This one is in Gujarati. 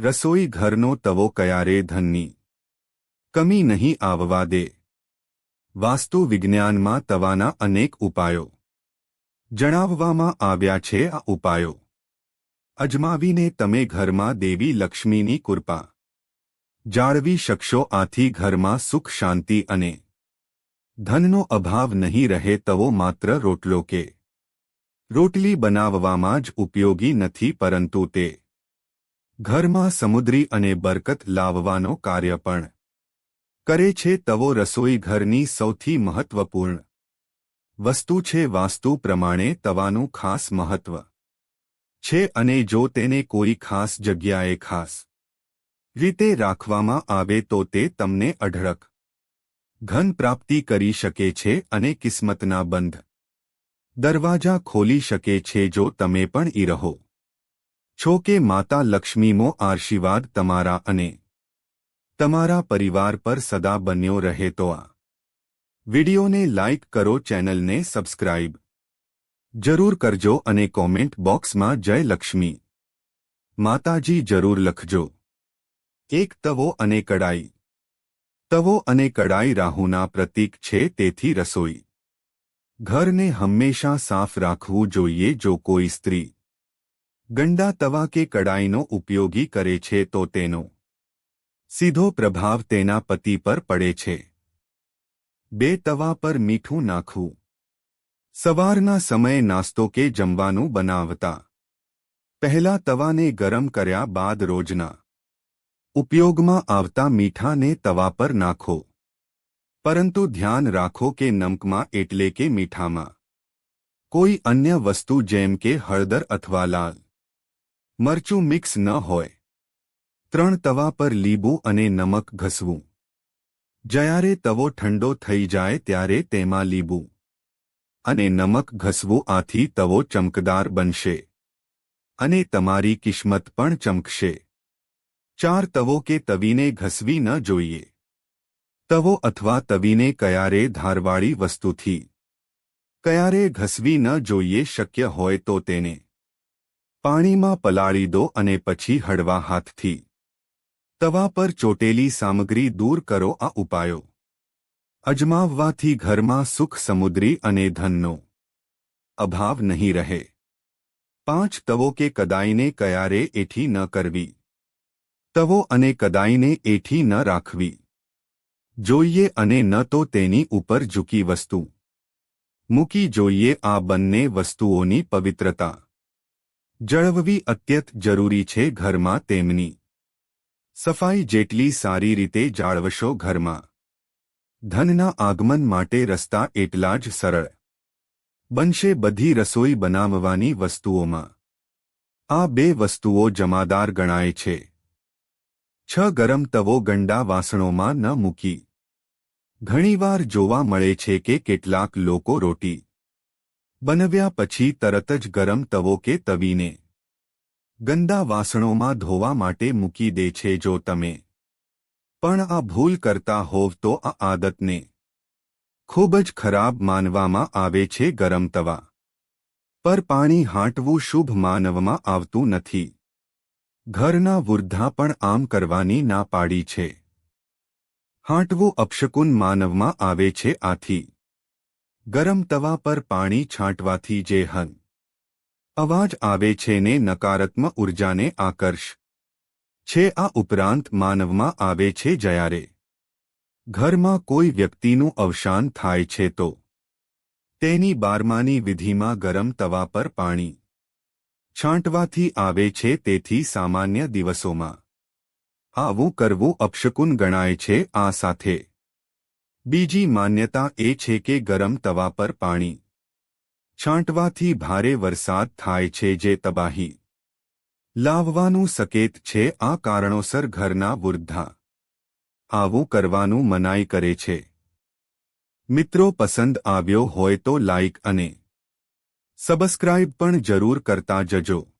રસોઈ ઘરનો તવો કયારે ધનની? કમી નહીં આવવા દે. વાસ્તુ વિજ્ઞાનમાં તવાના અનેક ઉપાયો. જણાવવામાં આવ્યા છે આ ઉપાયો. અજમાવીને તમે ઘરમાં દેવી લક્ષ્મીની કૃપા. જાળવી શકશો આથી ઘરમાં સુખ શાંતિ અને ધનનો અભાવ નહીં રહે તવો માત્ર રોટલો કે રોટલી બનાવવામાં જ ઉપયોગી નથી પરંતુ તે ઘરમાં સમુદ્રી અને બરકત લાવવાનો કાર્ય પણ કરે છે તવો રસોઈ ઘરની સૌથી મહત્વપૂર્ણ વસ્તુ છે વાસ્તુ પ્રમાણે તવાનું ખાસ મહત્વ છે અને જો તેને કોઈ ખાસ જગ્યાએ ખાસ રીતે રાખવામાં આવે તો તે તમને અઢળક ઘન પ્રાપ્તિ કરી શકે છે અને કિસ્મતના બંધ દરવાજા ખોલી શકે છે જો તમે પણ ઈ રહો. છો કે માતા લક્ષ્મીનો આશીર્વાદ તમારા અને તમારા પરિવાર પર સદા બન્યો રહે તો આ વિડિયોને લાઇક કરો, ચેનલને સબસ્ક્રાઇબ જરૂર કરજો અને કોમેન્ટ બોક્સમાં જય લક્ષ્મી. માતાજી જરૂર લખજો. એક તવો અને કડાઈ. તવો અને કડાઈ રાહુના પ્રતીક છે, તેથી રસોઈ. ઘરને હંમેશા સાફ રાખવું જોઈએ, જો કોઈ સ્ત્રી ગંડા તવા કે કડાઈનો ઉપયોગી કરે છે તો તેનો સીધો પ્રભાવ તેના પતિ પર પડે છે. બે તવા પર મીઠું નાખવું. સવારના સમયે નાસ્તો કે જમવાનું બનાવતા. પહેલા તવાને ગરમ કર્યા બાદ રોજના ઉપયોગમાં આવતા મીઠાને તવા પર નાખો. પરંતુ ધ્યાન રાખો કે નમકમાં એટલે કે મીઠામાં કોઈ અન્ય વસ્તુ જેમ કે હળદર અથવા લાલ મરચું મિક્સ ન હોય. ત્રણ તવા પર લીંબુ અને નમક ઘસવું. જ્યારે તવો ઠંડો થઈ જાય ત્યારે તેમાં લીંબુ અને નમક ઘસવું આથી તવો ચમકદાર બનશે. અને તમારી કિસ્મત પણ ચમકશે. ચાર તવો કે તવીને ઘસવી ન જોઈએ. તવો અથવા તવીને કયારે ધારવાળી વસ્તુથી કયારે ઘસવી ન જોઈએ શક્ય હોય તો તેને પાણીમાં પલાળી દો અને પછી હળવા હાથથી તવા પર ચોટેલી સામગ્રી દૂર કરો આ ઉપાયો. અજમાવવાથી ઘરમાં સુખ સમુદ્રી અને ધનનો અભાવ નહીં રહે. પાંચ તવો કે કદાઈને કયારે એઠી ન કરવી. તવો અને કદાઈને એઠી ન રાખવી. જોઈએ અને ન તો તેની ઉપર ઝૂકી વસ્તુ. મૂકી જોઈએ આ બંને વસ્તુઓની પવિત્રતા. જળવવી અત્યંત જરૂરી છે ઘરમાં તેમની. સફાઈ જેટલી સારી રીતે જાળવશો ઘરમાં. ધનના આગમન માટે રસ્તા એટલા જ સરળ. બનશે બધી રસોઈ બનાવવાની વસ્તુઓમાં. આ બે વસ્તુઓ જમાદાર ગણાય છે. છ ગરમ તવો ગંડા વાસણોમાં ન મૂકી. ઘણીવાર જોવા મળે છે કે કેટલાક લોકો રોટી બનવ્યા પછી તરત જ ગરમ તવો કે તવીને ગંદા વાસણોમાં ધોવા માટે મૂકી દે છે જો તમે પણ આ ભૂલ કરતા હોવ તો આ આદતને ખૂબ જ ખરાબ માનવામાં આવે છે ગરમ તવા. પર પાણી હાંટવું શુભ માનવમાં આવતું નથી. ઘરના વૃદ્ધા પણ આમ કરવાની ના પાડી છે. હાંટવું અપશકુન માનવમાં આવે છે આથી ગરમ તવા પર પાણી છાંટવાથી જે હન. અવાજ આવે છે ને નકારાત્મક ઉર્જાને આકર્ષ. છે આ ઉપરાંત માનવમાં આવે છે જ્યારે. ઘરમાં કોઈ વ્યક્તિનું અવસાન થાય છે તો. તેની બારમાની વિધિમાં ગરમ તવા પર પાણી. છાંટવાથી આવે છે તેથી સામાન્ય દિવસોમાં. આવું કરવું અપશકુન ગણાય છે આ સાથે. બીજી માન્યતા એ છે કે ગરમ તવા પર પાણી છાંટવાથી ભારે વરસાદ થાય છે જે તબાહી લાવવાનું સકેત છે, આ કારણોસર ઘરના વૃદ્ધા આવું કરવાનું મનાઈ કરે છે. મિત્રો પસંદ આવ્યો હોય તો લાઇક અને સબસ્ક્રાઇબ પણ જરૂર કરતા જજો.